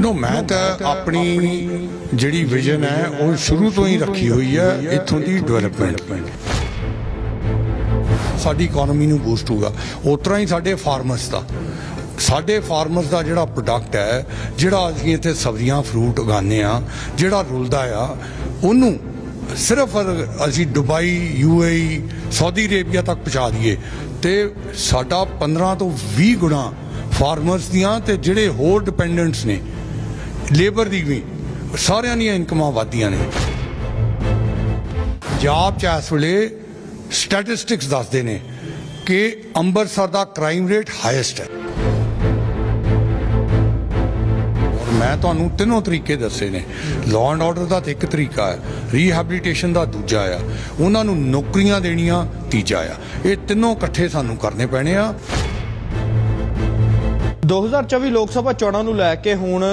ਨੋ ਮੈਂ ਤਾਂ ਆਪਣੀ ਜਿਹੜੀ ਵਿਜ਼ਨ ਹੈ, ਉਹ ਸ਼ੁਰੂ ਤੋਂ ਹੀ ਰੱਖੀ ਹੋਈ ਹੈ, ਇੱਥੋਂ ਦੀ ਡਿਵੈਲਪਮੈਂਟ ਸਾਡੀ ਇਕਨੋਮੀ ਨੂੰ ਬੂਸਟ ਹੋਊਗਾ। ਉਸ ਤਰ੍ਹਾਂ ਹੀ ਸਾਡੇ ਫਾਰਮਰਸ ਦਾ। ਸਾਡੇ ਫਾਰਮਰਸ ਦਾ ਜਿਹੜਾ ਪ੍ਰੋਡਕਟ ਹੈ, ਜਿਹੜਾ ਅਸੀਂ ਇੱਥੇ ਸਬਜ਼ੀਆਂ ਫਰੂਟ ਉਗਾਉਂਦੇ ਆ ਜਿਹੜਾ ਰੁਲਦਾ ਆ, ਉਹਨੂੰ ਸਿਰਫ ਅਸੀਂ ਦੁਬਈ ਯੂਏਈ ਸਾਊਦੀ ਅਰੇਬੀਆ ਤੱਕ ਪਹੁੰਚਾ ਦਈਏ। ਤੇ ਸਾਡਾ 15 ਤੋਂ 20 ਗੁਣਾ ਫਾਰਮਰਸ ਦੀਆਂ ਤੇ ਜਿਹੜੇ ਹੋਰ ਡਿਪੈਂਡੈਂਟਸ ਨੇ ਲੇਬਰ ਦੀ ਵੀ। ਸਾਰਿਆਂ ਦੀਆਂ ਇਨਕਮਾਂ ਵਧਦੀਆਂ ਨੇ। ਪੰਜਾਬ ਚ ਇਸ ਵੇਲੇ ਸਟੈਟਿਸਟਿਕਸ ਦੱਸਦੇ ਨੇ ਕਿ ਅੰਮ੍ਰਿਤਸਰ ਦਾ ਕ੍ਰਾਈਮ ਰੇਟ ਹਾਈਐਸਟ ਹੈ। ਔਰ ਮੈਂ ਤੁਹਾਨੂੰ ਤਿੰਨੋਂ ਤਰੀਕੇ ਦੱਸੇ ਨੇ। ਲਾਅ ਐਂਡ ਆਰਡਰ ਦਾ ਤਾਂ ਇੱਕ ਤਰੀਕਾ ਹੈ ਰੀਹੈਬਿਲਿਟੇਸ਼ਨ ਦਾ ਦੂਜਾ ਆ। ਉਹਨਾਂ ਨੂੰ ਨੌਕਰੀਆਂ ਦੇਣੀਆਂ ਤੀਜਾ ਆ। ਇਹ ਤਿੰਨੋਂ ਇਕੱਠੇ ਸਾਨੂੰ ਕਰਨੇ ਪੈਣੇ ਆ। 2024 ਲੋਕ ਸਭਾ ਚੋਣਾਂ ਨੂੰ ਲੈ ਕੇ ਹੁਣ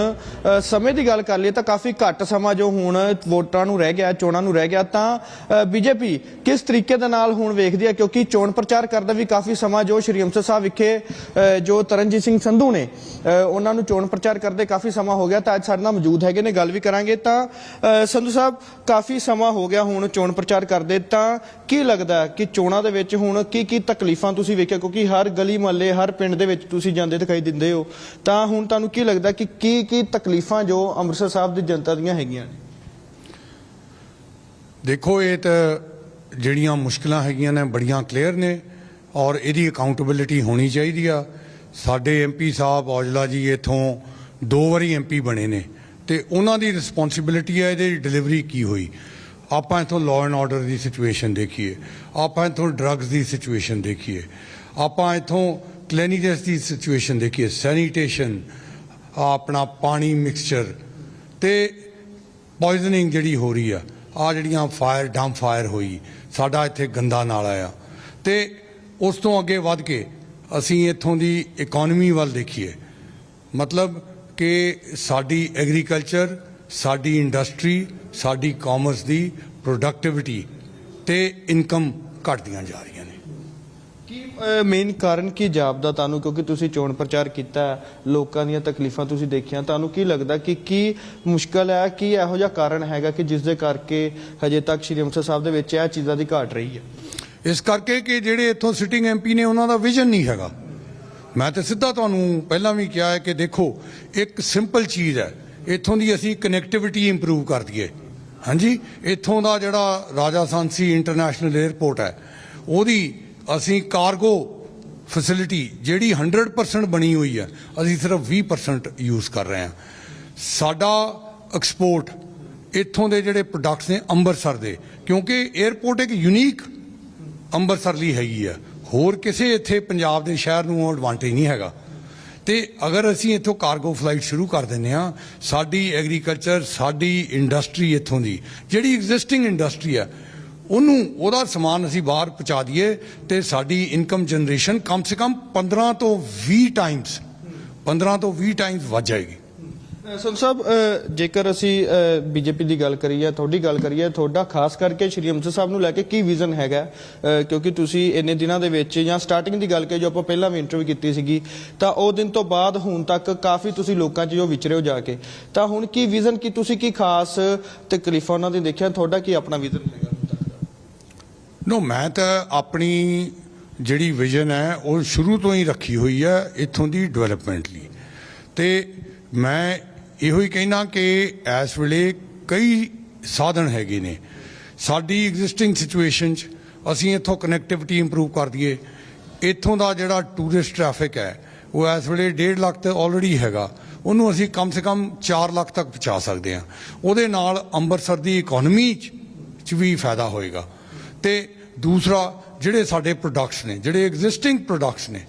ਸਮੇਂ ਦੀ ਗੱਲ ਕਰ ਲਈਏ ਤਾਂ ਕਾਫੀ ਘੱਟ ਸਮਾਂ ਜੋ ਹੁਣ ਵੋਟਰਾਂ ਨੂੰ ਰਹਿ ਗਿਆ, ਚੋਣਾਂ ਨੂੰ ਰਹਿ ਗਿਆ, ਤਾਂ ਬੀਜੇਪੀ ਕਿਸ ਤਰੀਕੇ ਦੇ ਨਾਲ ਹੁਣ ਵੇਖਦੀ ਹੈ? ਕਿਉਂਕਿ ਚੋਣ ਪ੍ਰਚਾਰ ਕਰਦਾ ਵੀ ਕਾਫੀ ਸਮਾਂ ਜੋ ਸ਼੍ਰੀ ਅੰਮ੍ਰਿਤਸਰ ਸਾਹਿਬ ਵਿਖੇ ਜੋ ਤਰਨਜੀਤ ਸਿੰਘ ਸੰਧੂ ਨੇ ਉਹਨਾਂ ਨੂੰ ਚੋਣ ਪ੍ਰਚਾਰ ਕਰਦੇ ਕਾਫੀ ਸਮਾਂ ਹੋ ਗਿਆ, ਤਾਂ ਅੱਜ ਸਾਡੇ ਨਾਲ ਮੌਜੂਦ ਹੈਗੇ ਨੇ, ਗੱਲ ਵੀ ਕਰਾਂਗੇ ਤਾਂ ਸੰਧੂ ਸਾਹਿਬ ਕਾਫੀ ਸਮਾਂ ਹੋ ਗਿਆ ਹੁਣ ਚੋਣ ਪ੍ਰਚਾਰ ਕਰਦੇ, ਤਾਂ ਕੀ ਲੱਗਦਾ ਕਿ ਚੋਣਾਂ ਦੇ ਵਿੱਚ ਹੁਣ ਕੀ ਕੀ ਤਕਲੀਫਾਂ ਤੁਸੀਂ ਵੇਖਿਆ? ਕਿਉਂਕਿ ਹਰ ਗਲੀ ਮਹੱਲੇ ਹਰ ਪਿੰਡ ਦੇ ਵਿੱਚ ਤੁਸੀਂ ਜਾਂਦੇ ਦਿਖਾਈ ਦਿੰਦੇ ਹੋ, ਤਾਂ ਹੁਣ ਤੁਹਾਨੂੰ ਕੀ ਲੱਗਦਾ ਕਿ ਕੀ ਕੀ ਤਕਲੀਫਾਂ ਜੋ ਅੰਮ੍ਰਿਤਸਰ ਸਾਹਿਬ ਦੀ ਜਨਤਾ ਦੀਆਂ ਹੈਗੀਆਂ ਨੇ? ਦੇਖੋ, ਇਹ ਤਾਂ ਜਿਹੜੀਆਂ ਮੁਸ਼ਕਲਾਂ ਹੈਗੀਆਂ ਨੇ ਬੜੀਆਂ ਕਲੀਅਰ ਨੇ ਔਰ ਇਹਦੀ ਅਕਾਊਂਟੇਬਿਲਿਟੀ ਹੋਣੀ ਚਾਹੀਦੀ ਆ। ਸਾਡੇ ਐਮਪੀ ਸਾਹਿਬ ਔਜਲਾ ਜੀ ਇਥੋਂ ਦੋ ਵਾਰੀ ਐਮਪੀ ਬਣੇ ਨੇ ਤੇ ਉਹਨਾਂ ਦੀ ਰਿਸਪੌਂਸਿਬਿਲਿਟੀ ਹੈ ਇਹਦੀ ਡਿਲੀਵਰੀ ਕੀ ਹੋਈ। ਆਪਾਂ ਇਥੋਂ ਲਾਅ ਐਂਡ ਆਰਡਰ ਦੀ ਸਿਚੁਏਸ਼ਨ ਦੇਖੀਏ, ਆਪਾਂ ਇਥੋਂ ਡਰੱਗਸ ਦੀ ਸਿਚੁਏਸ਼ਨ ਦੇਖੀਏ, ਆਪਾਂ ਇਥੋਂ ਕਲੀਨਿਨੈਸ ਦੀ ਸਿਚੁਏਸ਼ਨ ਦੇਖੀਏ ਸੈਨੀਟੇਸ਼ਨ ਆਪਣਾ ਪਾਣੀ ਮਿਕਸਚਰ ਤੇ ਪੋਇਜ਼ਨਿੰਗ ਜਿਹੜੀ ਹੋ ਰਹੀ ਆ ਆ ਜਿਹੜੀਆਂ ਫਾਇਰ ਡੰਪ ਫਾਇਰ ਹੋਈ, ਸਾਡਾ ਇੱਥੇ ਗੰਦਾ ਨਾਲਾ ਆ। ਤੇ ਉਸ ਤੋਂ ਅੱਗੇ ਵੱਧ ਕੇ ਅਸੀਂ ਇੱਥੋਂ ਦੀ ਇਕਨੋਮੀ ਵੱਲ ਦੇਖੀਏ, ਮਤਲਬ ਕਿ ਸਾਡੀ ਐਗਰੀਕਲਚਰ ਸਾਡੀ ਇੰਡਸਟਰੀ ਸਾਡੀ ਕਾਮਰਸ ਦੀ ਪ੍ਰੋਡਕਟਿਵਿਟੀ ਤੇ ਇਨਕਮ ਘਟਦੀਆਂ ਜਾ ਰਹੀਆਂ। ਕੀ ਮੇਨ ਕਾਰਨ ਕੀ ਜਾਪਦਾ ਤੁਹਾਨੂੰ? ਕਿਉਂਕਿ ਤੁਸੀਂ ਚੋਣ ਪ੍ਰਚਾਰ ਕੀਤਾ ਲੋਕਾਂ ਦੀਆਂ ਤਕਲੀਫਾਂ ਤੁਸੀਂ ਦੇਖੀਆਂ, ਤੁਹਾਨੂੰ ਕੀ ਲੱਗਦਾ ਕਿ ਕੀ ਮੁਸ਼ਕਲ ਹੈ, ਕੀ ਇਹੋ ਜਿਹਾ ਕਾਰਨ ਹੈਗਾ ਕਿ ਜਿਸ ਦੇ ਕਰਕੇ ਹਜੇ ਤੱਕ ਸ਼੍ਰੀ ਅੰਮ੍ਰਿਤਸਰ ਸਾਹਿਬ ਦੇ ਵਿੱਚ ਇਹ ਚੀਜ਼ਾਂ ਦੀ ਘਾਟ ਰਹੀ ਹੈ? ਇਸ ਕਰਕੇ ਕਿ ਜਿਹੜੇ ਇੱਥੋਂ ਸਿਟਿੰਗ ਐਮਪੀ ਨੇ, ਉਹਨਾਂ ਦਾ ਵਿਜ਼ਨ ਨਹੀਂ ਹੈਗਾ। ਮੈਂ ਤਾਂ ਸਿੱਧਾ ਤੁਹਾਨੂੰ ਪਹਿਲਾਂ ਵੀ ਕਿਹਾ ਹੈ ਕਿ ਦੇਖੋ, ਇੱਕ ਸਿੰਪਲ ਚੀਜ਼ ਹੈ, ਇੱਥੋਂ ਦੀ ਅਸੀਂ ਕਨੈਕਟੀਵਿਟੀ ਇੰਪਰੂਵ ਕਰ ਦਈਏ। ਹਾਂਜੀ? ਇੱਥੋਂ ਦਾ ਜਿਹੜਾ ਰਾਜਾ ਸਾਂਸੀ ਇੰਟਰਨੈਸ਼ਨਲ 에ਅਰਪੋਰਟ ਹੈ, ਉਹਦੀ ਅਸੀਂ ਕਾਰਗੋ ਫੈਸਿਲਿਟੀ ਜਿਹੜੀ 100% ਬਣੀ ਹੋਈ ਹੈ, ਅਸੀਂ ਸਿਰਫ 20% ਯੂਜ਼ ਕਰ ਰਹੇ ਹਾਂ। ਸਾਡਾ ਐਕਸਪੋਰਟ ਇੱਥੋਂ ਦੇ ਜਿਹੜੇ ਪ੍ਰੋਡਕਟਸ ਨੇ ਅੰਮ੍ਰਿਤਸਰ ਦੇ, ਕਿਉਂਕਿ 에ਅਰਪੋਰਟ ਇੱਕ ਯੂਨੀਕ ਅੰਮ੍ਰਿਤਸਰ ਲਈ ਹੈਗੀ ਆ ਹੋਰ ਕਿਸੇ ਇੱਥੇ ਪੰਜਾਬ ਦੇ ਸ਼ਹਿਰ ਨੂੰ ਐਡਵਾਂਟੇਜ ਨਹੀਂ ਹੈਗਾ। ਤੇ ਅਗਰ ਅਸੀਂ ਇੱਥੋਂ ਕਾਰਗੋ ਫਲਾਈਟ ਸ਼ੁਰੂ ਕਰ ਦਿੰਨੇ ਆ ਸਾਡੀ ਐਗਰੀਕਲਚਰ ਸਾਡੀ ਇੰਡਸਟਰੀ ਇੱਥੋਂ ਦੀ, ਜਿਹੜੀ ਐਗਜ਼ਿਸਟਿੰਗ ਇੰਡਸਟਰੀ ਆ ਉਹਨੂੰ, ਉਹਦਾ ਸਮਾਨ ਅਸੀਂ ਬਾਹਰ ਪਹੁੰਚਾ ਦਈਏ ਤੇ ਸਾਡੀ ਇਨਕਮ ਜਨਰੇਸ਼ਨ ਕਮ ਸੇ ਕਮ 15 ਤੋਂ 20 ਟਾਈਮਸ 15 ਤੋਂ 20 ਟਾਈਮਸ ਵੱਧ ਜਾਏਗੀ। ਸੰਤ ਸਾਹਿਬ ਜੇਕਰ ਅਸੀਂ ਬੀਜੇਪੀ ਦੀ ਗੱਲ ਕਰੀਏ, ਤੁਹਾਡੀ ਗੱਲ ਕਰੀਏ, ਤੁਹਾਡਾ ਖਾਸ ਕਰਕੇ ਸ਼੍ਰੀ ਅੰਮ੍ਰਿਤਸਰ ਸਾਹਿਬ ਨੂੰ ਲੈ ਕੇ ਕੀ ਵਿਜ਼ਨ ਹੈਗਾ? ਕਿਉਂਕਿ ਤੁਸੀਂ ਇੰਨੇ ਦਿਨਾਂ ਦੇ ਵਿੱਚ ਜਾਂ ਸਟਾਰਟਿੰਗ ਦੀ ਗੱਲ ਕਰੀਏ, ਜੋ ਆਪਾਂ ਪਹਿਲਾਂ ਵੀ ਇੰਟਰਵਿਊ ਕੀਤੀ ਸੀਗੀ, ਤਾਂ ਉਹ ਦਿਨ ਤੋਂ ਬਾਅਦ ਹੁਣ ਤੱਕ ਕਾਫੀ ਤੁਸੀਂ ਲੋਕਾਂ 'ਚ ਜੋ ਵਿਚਰੇ ਹੋ ਜਾ ਕੇ, ਤਾਂ ਹੁਣ ਕੀ ਵਿਜ਼ਨ ਕੀ ਤੁਸੀਂ ਕੀ ਖਾਸ ਤਕਲੀਫਾਂ ਉਹਨਾਂ ਦੀ ਦੇਖਿਆ? ਤੁਹਾਡਾ ਕੀ ਆਪਣਾ ਵਿਜ਼ਨ ਹੈਗਾ? ਨੋ ਮੈਂ ਤਾਂ ਆਪਣੀ ਜਿਹੜੀ ਵਿਜ਼ਨ ਹੈ, ਉਹ ਸ਼ੁਰੂ ਤੋਂ ਹੀ ਰੱਖੀ ਹੋਈ ਹੈ ਇੱਥੋਂ ਦੀ ਡਿਵੈਲਪਮੈਂਟ ਲਈ। ਤੇ ਮੈਂ ਇਹੋ ਹੀ ਕਹਿਣਾ ਕਿ ਇਸ ਵੇਲੇ ਕਈ ਸਾਧਨ ਹੈਗੇ ਨੇ। ਸਾਡੀ ਐਗਜ਼ਿਸਟਿੰਗ ਸਿਚੁਏਸ਼ਨ 'ਚ ਅਸੀਂ ਇੱਥੋਂ ਕਨੈਕਟੀਵਿਟੀ ਇੰਪਰੂਵ ਕਰ ਦਈਏ। ਇੱਥੋਂ ਦਾ ਜਿਹੜਾ ਟੂਰਿਸਟ ਟ੍ਰੈਫਿਕ ਹੈ, ਉਹ ਇਸ ਵੇਲੇ 1.5 ਲੱਖ ਤੇ ਆਲਰੇਡੀ ਹੈਗਾ। ਉਹਨੂੰ ਅਸੀਂ ਕਮ ਸੇ ਕਮ 4 ਲੱਖ ਤੱਕ ਪਹੁੰਚਾ ਸਕਦੇ ਹਾਂ। ਉਹਦੇ ਨਾਲ ਅੰਮ੍ਰਿਤਸਰ ਦੀ ਇਕਨੋਮੀ 'ਚ ਵੀ ਫਾਇਦਾ ਹੋਏਗਾ। ਤੇ ਦੂਸਰਾ ਜਿਹੜੇ ਸਾਡੇ ਪ੍ਰੋਡਕਟਸ ਨੇ, ਜਿਹੜੇ ਐਗਜ਼ਿਸਟਿੰਗ ਪ੍ਰੋਡਕਟਸ ਨੇ,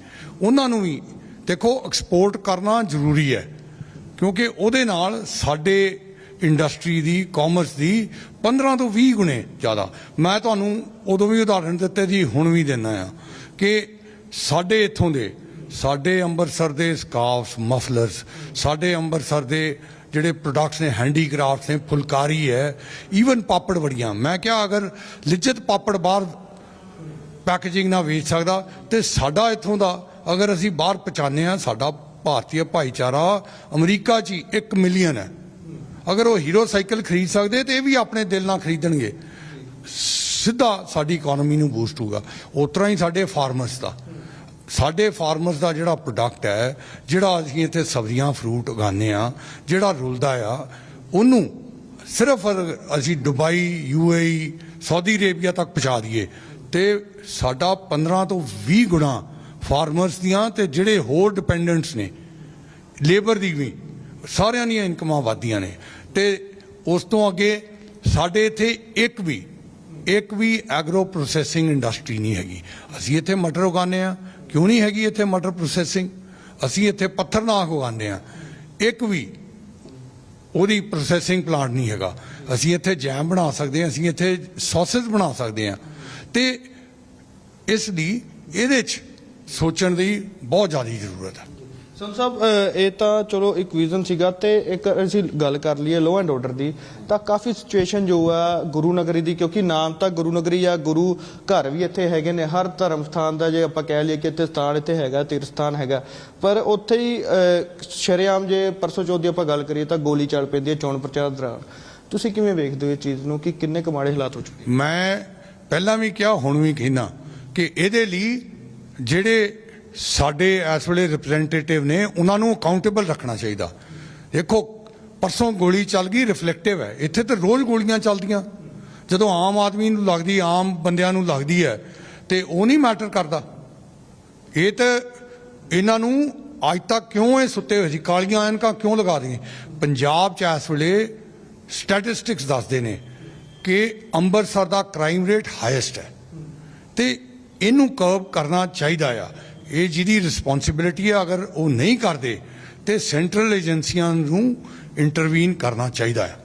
ਉਹਨਾਂ ਨੂੰ ਵੀ ਦੇਖੋ ਐਕਸਪੋਰਟ ਕਰਨਾ ਜ਼ਰੂਰੀ ਹੈ। ਕਿਉਂਕਿ ਉਹਦੇ ਨਾਲ ਸਾਡੇ ਇੰਡਸਟਰੀ ਦੀ ਕਾਮਰਸ ਦੀ 15 ਤੋਂ 20 ਗੁਣੇ ਜ਼ਿਆਦਾ। ਮੈਂ ਤੁਹਾਨੂੰ ਉਦੋਂ ਵੀ ਉਦਾਹਰਣ ਦਿੱਤੇ ਜੀ, ਹੁਣ ਵੀ ਦਿੰਦਾ ਆ ਕਿ ਸਾਡੇ ਇੱਥੋਂ ਦੇ, ਸਾਡੇ ਅੰਮ੍ਰਿਤਸਰ ਦੇ ਸਕਾਰਫਸ ਮਫਲਰਸ ਸਾਡੇ ਅੰਮ੍ਰਿਤਸਰ ਦੇ ਜਿਹੜੇ ਪ੍ਰੋਡਕਟਸ ਨੇ ਹੈਂਡੀਕ੍ਰਾਫਟਸ ਨੇ, ਫੁਲਕਾਰੀ ਹੈ ਈਵਨ ਪਾਪੜ ਵੜੀਆਂ। ਮੈਂ ਕਿਹਾ, ਅਗਰ ਲਿਜਤ ਪਾਪੜ ਬਾਹਰ ਪੈਕੇਜਿੰਗ ਨਾਲ ਵੇਚ ਸਕਦਾ, ਤੇ ਸਾਡਾ ਇੱਥੋਂ ਦਾ, ਅਗਰ ਅਸੀਂ ਬਾਹਰ ਪਹੁੰਚਾਉਂਦੇ ਆ ਸਾਡਾ ਭਾਰਤੀ ਭਾਈਚਾਰਾ ਅਮਰੀਕਾ 'ਚ ਹੀ 1 ਮਿਲੀਅਨ ਹੈ। ਅਗਰ ਉਹ ਹੀਰੋ ਸਾਈਕਲ ਖਰੀਦ ਸਕਦੇ, ਤੇ ਇਹ ਵੀ ਆਪਣੇ ਦਿਲ ਨਾਲ ਖਰੀਦਣਗੇ। ਸਿੱਧਾ ਸਾਡੀ ਇਕਨੋਮੀ ਨੂੰ ਬੂਸਟ ਹੋਊਗਾ। ਉਸ ਤਰ੍ਹਾਂ ਹੀ ਸਾਡੇ ਫਾਰਮਰਸ ਦਾ। ਸਾਡੇ ਫਾਰਮਰਸ ਦਾ ਜਿਹੜਾ ਪ੍ਰੋਡਕਟ ਹੈ, ਜਿਹੜਾ ਅਸੀਂ ਇੱਥੇ ਸਬਜ਼ੀਆਂ ਫਰੂਟ ਉਗਾਉਂਦੇ ਆ ਜਿਹੜਾ ਰੁਲਦਾ ਆ, ਉਹਨੂੰ ਸਿਰਫ ਅਸੀਂ ਦੁਬਈ ਯੂਏਈ ਸਾਊਦੀ ਅਰੇਬੀਆ ਤੱਕ ਪਹੁੰਚਾ ਦਈਏ। ਤੇ ਸਾਡਾ 15 ਤੋਂ 20 ਗੁਣਾ ਫਾਰਮਰਸ ਦੀਆਂ ਤੇ ਜਿਹੜੇ ਹੋਰ ਡਿਪੈਂਡੈਂਟਸ ਨੇ ਲੇਬਰ ਦੀ ਵੀ, ਸਾਰਿਆਂ ਦੀਆਂ ਇਨਕਮਾਂ ਵਧਦੀਆਂ ਨੇ। ਤੇ ਉਸ ਤੋਂ ਅੱਗੇ ਸਾਡੇ ਇੱਥੇ ਇੱਕ ਵੀ ਇੱਕ ਵੀ ਐਗਰੋ ਪ੍ਰੋਸੈਸਿੰਗ ਇੰਡਸਟਰੀ ਨਹੀਂ ਹੈਗੀ। ਅਸੀਂ ਇੱਥੇ ਮਟਰ ਉਗਾਉਂਦੇ ਆ ਕਿਉਂ ਨਹੀਂ ਹੈਗੀ ਇੱਥੇ ਮਟਰ ਪ੍ਰੋਸੈਸਿੰਗ ਅਸੀਂ ਇੱਥੇ ਪੱਥਰਨਾਕ ਉਗਾਉਂਦੇ ਆ ਇੱਕ ਵੀ ਉਹਦੀ ਪ੍ਰੋਸੈਸਿੰਗ ਪਲਾਂਟ ਨਹੀਂ ਹੈਗਾ। ਅਸੀਂ ਇੱਥੇ ਜੈਮ ਬਣਾ ਸਕਦੇ ਹਾਂ, ਅਸੀਂ ਇੱਥੇ ਸੌਸੇਸ ਬਣਾ ਸਕਦੇ ਹਾਂ। ਤੇ ਇਸ ਦੀ ਇਹਦੇ 'ਚ ਸੋਚਣ ਦੀ ਬਹੁਤ ਜ਼ਿਆਦਾ ਜ਼ਰੂਰਤ ਹੈ। ਸੰਤ ਸਾਹਿਬ ਇਹ ਤਾਂ ਚਲੋ ਇੱਕ ਵਿਜ਼ਨ ਸੀਗਾ ਤੇ ਇੱਕ ਅਸੀਂ ਗੱਲ ਕਰ ਲਈਏ ਲੋ ਐਂਡ ਆਰਡਰ ਦੀ ਤਾਂ ਕਾਫੀ ਸਿਚੁਏਸ਼ਨ ਜੋ ਆ ਗੁਰੂ ਨਗਰੀ ਦੀ ਕਿਉਂਕਿ ਨਾਮ ਤਾਂ ਗੁਰੂ ਨਗਰੀ ਆ ਗੁਰੂ ਘਰ ਵੀ ਇੱਥੇ ਹੈਗੇ ਨੇ ਹਰ ਧਰਮ ਸਥਾਨ ਦਾ ਜੇ ਆਪਾਂ ਕਹਿ ਲਈਏ ਕਿ ਇੱਥੇ ਸਥਾਨ ਇੱਥੇ ਹੈਗਾ ਤੀਰਥ ਸਥਾਨ ਹੈਗਾ ਪਰ ਉੱਥੇ ਹੀ ਅ, ਸ਼ਰੇਆਮ ਜੇ ਪਰਸੋਂ ਚੌਥ ਦੀ ਆਪਾਂ ਗੱਲ ਕਰੀਏ ਤਾਂ ਗੋਲੀ ਚੱਲ ਪੈਂਦੀ ਹੈ ਚੋਣ ਪ੍ਰਚਾਰ ਦੌਰਾਨ। ਤੁਸੀਂ ਕਿਵੇਂ ਵੇਖਦੇ ਹੋ ਇਹ ਚੀਜ਼ ਨੂੰ ਕਿ ਕਿੰਨੇ ਕੁ ਮਾੜੇ ਹਾਲਾਤ ਹੋ ਚੁੱਕੇ ਮੈਂ ਪਹਿਲਾਂ ਵੀ ਕਿਹਾ ਹੁਣ ਵੀ ਕਹਿਣਾ ਕਿ ਇਹਦੇ ਲਈ ਜਿਹੜੇ ਸਾਡੇ ਇਸ ਵੇਲੇ ਰਿਪਰੈਜ਼ੈਂਟੇਟਿਵ ਨੇ ਉਹਨਾਂ ਨੂੰ ਅਕਾਊਂਟੇਬਲ ਰੱਖਣਾ ਚਾਹੀਦਾ। ਦੇਖੋ, ਪਰਸੋਂ ਗੋਲੀ ਚੱਲ ਗਈ ਰਿਫਲੈਕਟਿਵ ਹੈ। ਇੱਥੇ ਤਾਂ ਰੋਜ਼ ਗੋਲੀਆਂ ਚੱਲਦੀਆਂ। ਜਦੋਂ ਆਮ ਆਦਮੀ ਨੂੰ ਲੱਗਦੀ, ਆਮ ਬੰਦਿਆਂ ਨੂੰ ਲੱਗਦੀ ਹੈ, ਤੇ ਉਹ ਨਹੀਂ ਮੈਟਰ ਕਰਦਾ। ਇਹ ਤਾਂ ਇਹਨਾਂ ਨੂੰ ਅੱਜ ਤੱਕ ਕਿਉਂ ਇਹ ਸੁੱਤੇ ਹੋਏ ਸੀ? ਕਾਲੀਆਂ ਐਨਕਾਂ ਕਿਉਂ ਲਗਾ ਦਈਏ ਪੰਜਾਬ 'ਚ ਇਸ ਵੇਲੇ ਸਟੈਟਿਸਟਿਕਸ ਦੱਸਦੇ ਨੇ ਕਿ ਅੰਮ੍ਰਿਤਸਰ ਦਾ ਕ੍ਰਾਈਮ ਰੇਟ ਹਾਈਐਸਟ ਹੈ। ਤੇ ਇਹਨੂੰ ਕਰਬ ਕਰਨਾ ਚਾਹੀਦਾ ਆ। ਇਹ ਜਿਹਦੀ ਰਿਸਪੌਂਸਿਬਿਲਿਟੀ ਹੈ ਅਗਰ ਉਹ ਨਹੀਂ ਕਰਦੇ ਤੇ ਸੈਂਟਰਲ ਏਜੰਸੀਆਂ ਨੂੰ ਇੰਟਰਵੀਨ ਕਰਨਾ ਚਾਹੀਦਾ ਹੈ।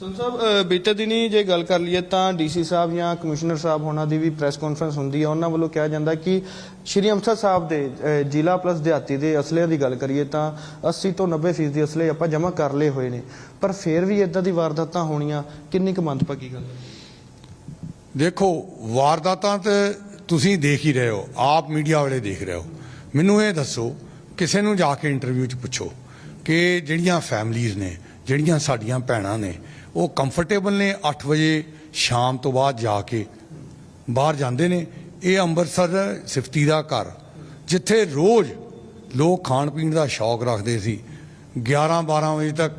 ਸੰਤ ਸਾਹਿਬ ਬੀਤੇ ਦਿਨੀ ਜੇ ਗੱਲ ਕਰ ਲਈਏ ਤਾਂ ਡੀਸੀ ਸਾਹਿਬ ਜਾਂ ਕਮਿਸ਼ਨਰ ਸਾਹਿਬ ਹੋਣਾ ਦੀ ਵੀ ਪ੍ਰੈਸ ਕਾਨਫਰੰਸ ਹੁੰਦੀ ਹੈ ਉਹਨਾਂ ਵੱਲੋਂ ਕਿਹਾ ਜਾਂਦਾ ਕਿ ਸ਼੍ਰੀ ਅੰਮ੍ਰਿਤਸਰ ਸਾਹਿਬ ਦੇ ਜ਼ਿਲ੍ਹਾ ਪਲੱਸ ਦਿਹਾਤੀ ਦੇ ਅਸਲਿਆਂ ਦੀ ਗੱਲ ਕਰੀਏ ਤਾਂ 80 ਤੋਂ 90% ਫੀਸਦੀ ਦੇ ਅਸਲੇ ਆਪਾਂ ਜਮ੍ਹਾਂ ਕਰ ਲਏ ਹੋਏ ਨੇ। ਪਰ ਫਿਰ ਵੀ ਇਦਾਂ ਦੀ ਵਾਰਦਾਤਾਂ ਹੋਣੀਆਂ ਕਿੰਨੀ ਕੁ ਮੰਦਭਾਗੀ ਗੱਲ ਹੈ? ਦੇਖੋ ਵਾਰਦਾਤਾਂ ਤੇ ਤੁਸੀਂ ਦੇਖ ਹੀ ਰਹੇ ਹੋ, ਆਪ ਮੀਡੀਆ ਵਾਲੇ ਦੇਖ ਰਹੇ ਹੋ। ਮੈਨੂੰ ਇਹ ਦੱਸੋ, ਕਿਸੇ ਨੂੰ ਜਾ ਕੇ ਇੰਟਰਵਿਊ 'ਚ ਪੁੱਛੋ ਕਿ ਜਿਹੜੀਆਂ ਫੈਮਲੀਆਂ ਨੇ, ਜਿਹੜੀਆਂ ਸਾਡੀਆਂ ਭੈਣਾਂ ਨੇ, ਉਹ ਕੰਫਰਟੇਬਲ ਨੇ 8 ਵਜੇ ਸ਼ਾਮ ਤੋਂ ਬਾਅਦ ਜਾ ਕੇ ਬਾਹਰ ਜਾਂਦੇ ਨੇ। ਇਹ ਅੰਮ੍ਰਿਤਸਰ ਸਿਫਤੀ ਦਾ ਘਰ, ਜਿੱਥੇ ਰੋਜ਼ ਲੋਕ ਖਾਣ ਪੀਣ ਦਾ ਸ਼ੌਕ ਰੱਖਦੇ ਸੀ। 11 12 ਵਜੇ ਤੱਕ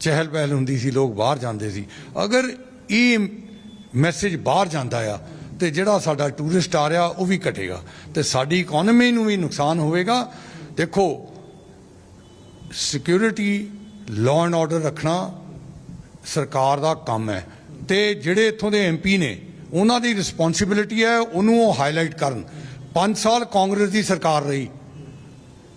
ਚਹਿਲ ਪਹਿਲ ਹੁੰਦੀ ਸੀ, ਲੋਕ ਬਾਹਰ ਜਾਂਦੇ ਸੀ। ਅਗਰ ਇਹ ਮੈਸੇਜ ਬਾਹਰ ਜਾਂਦਾ ਆ ਤੇ ਜਿਹੜਾ ਸਾਡਾ ਟੂਰਿਸਟ ਆ ਰਿਹਾ, ਉਹ ਵੀ ਘਟੇਗਾ। ਤੇ ਸਾਡੀ ਇਕਨੋਮੀ ਨੂੰ ਵੀ ਨੁਕਸਾਨ ਹੋਵੇਗਾ। ਦੇਖੋ ਸਿਕਿਉਰਿਟੀ ਲਾਅ ਐਂਡ ਆਰਡਰ ਰੱਖਣਾ ਸਰਕਾਰ ਦਾ ਕੰਮ ਹੈ। ਤੇ ਜਿਹੜੇ ਇੱਥੋਂ ਦੇ ਐਮਪੀ ਨੇ, ਉਹਨਾਂ ਦੀ ਰਿਸਪੌਂਸਿਬਿਲਿਟੀ ਹੈ ਉਹਨੂੰ ਉਹ ਹਾਈਲਾਈਟ ਕਰਨ। 5 ਸਾਲ ਕਾਂਗਰਸ ਦੀ ਸਰਕਾਰ ਰਹੀ।